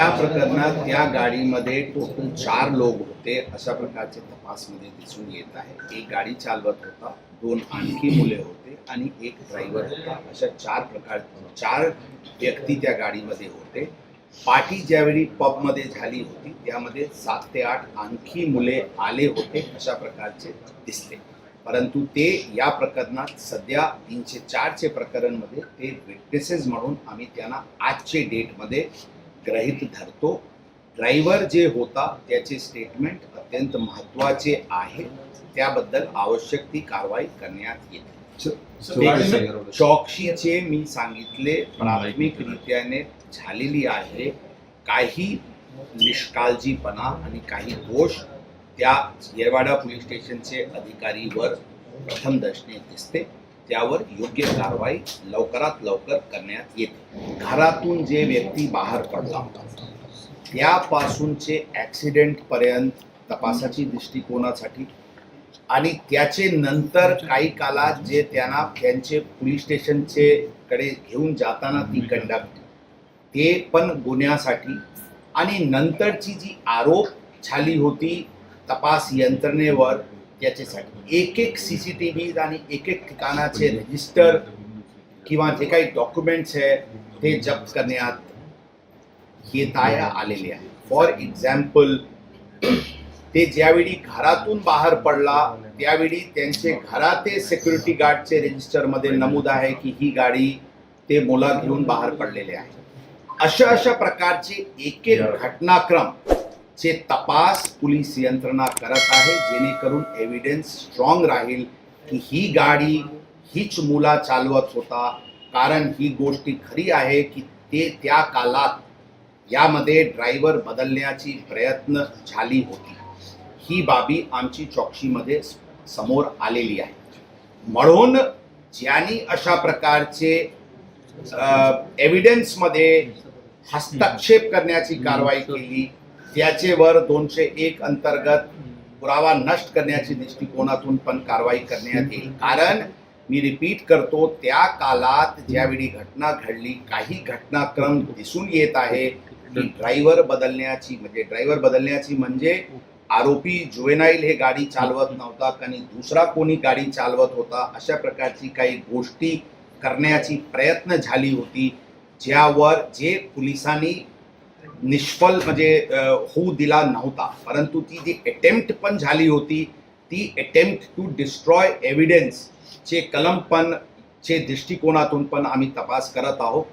त्या प्रकरणात त्या गाडीमध्ये टोटल चार लोक होते अशा प्रकारचे तपासमध्ये दिसून येत आहे. एक गाडी चालवत होता दोन आणखी मुले होते आणि एक ड्रायव्हर होता. अशा चार प्रकार चार व्यक्ती त्या गाडीमध्ये होते. पार्टी ज्यावेळी पबमध्ये झाली होती त्यामध्ये सात ते आठ आणखी मुले आले होते अशा प्रकारचे दिसले. परंतु ते या प्रकरणात सध्या तीनशे चारचे प्रकरणमध्ये ते विटनेसेस म्हणून आम्ही त्यांना आजचे डेटमध्ये गृहीत धरतो. ड्रायव्हर जे होता त्याचे स्टेटमेंट अत्यंत महत्त्वाचे आहे त्याबद्दल आवश्यक ती कारवाई करण्यात येते. चौकशीचे मी सांगितले प्राथमिकरित्याने झालेली आहे. काही निष्काळजीपणा आणि काही दोष त्या येरवाडा पोलीस स्टेशनचे अधिकारीवर प्रथम दर्शनी दिसते. त्यावर योग्य कारवाई लवकरात लवकर करण्यात येते. घरातून जे व्यक्ती बाहेर पडला त्यापासूनचे ॲक्सिडेंट पर्यंत तपासाची दृष्टिकोनासाठी आणि त्याचे नंतर काही कालात जे त्यांना त्यांचे पोलीस स्टेशनचे कडे घेऊन जाताना ती कंडक्ट ते पण गुन्ह्यासाठी आणि नंतरची जी आरोप झाली होती तपास यंत्रणेवर त्याच्यासाठी. एक एक सी सी टी व्ही आणि एक एक ठिकाणाचे रजिस्टर किंवा जे काही डॉक्युमेंट्स आहे ते जप्त करण्यात येताया आलेले आहे. फॉर एक्झाम्पल ते ज्यावेळी घरातून बाहेर पडला त्यावेळी त्यांचे घराते सिक्युरिटी गार्डचे रजिस्टरमध्ये नमूद आहे की ही गाडी ते मुला घेऊन बाहेर पडलेले आहे. अशा अशा प्रकारचे एक एक घटनाक्रम चे तपास पोलीस यंत्रणा करत आहे जेणेकरून एव्हिडन्स स्ट्रॉंग राहील की ही गाडी हीच मुला चालवत होता. कारण ही गोष्टी खरी आहे की ते त्या कालात यामध्ये ड्रायव्हर बदलण्याची प्रयत्न झाली होती. ही बाबी आमची चौकशीमध्ये समोर आलेली आहे. म्हणून ज्यांनी अशा प्रकारचे एव्हिडन्समध्ये हस्तक्षेप करण्याची कारवाई केली त्याचेवर दोनशे एक अंतर्गत पुरावा नष्ट करण्याची दृष्टिकोनातून पण कारवाई करण्यात येईल. कारण मी रिपीट करतो त्या काळात ज्यावेळी घटना घडली काही घटनाक्रम दिसून येत आहे की ड्रायव्हर बदलण्याची म्हणजे ड्रायव्हर बदलण्याची म्हणजे आरोपी जुवेनाईल हे गाडी चालवत नव्हता आणि दुसरा कोणी गाडी चालवत होता अशा प्रकारची काही गोष्टी करण्याची प्रयत्न झाली होती ज्यावर जे पोलिसांनी निष्फल म्हणजे होऊ दिला नव्हता. परंतु ती जी अटेम्प्ट पण झाली होती ती अटेम्प्ट टू डिस्ट्रॉय एव्हिडन्स चे कलम पण चे दृष्टिकोनातून पण आम्ही तपास करत आहोत.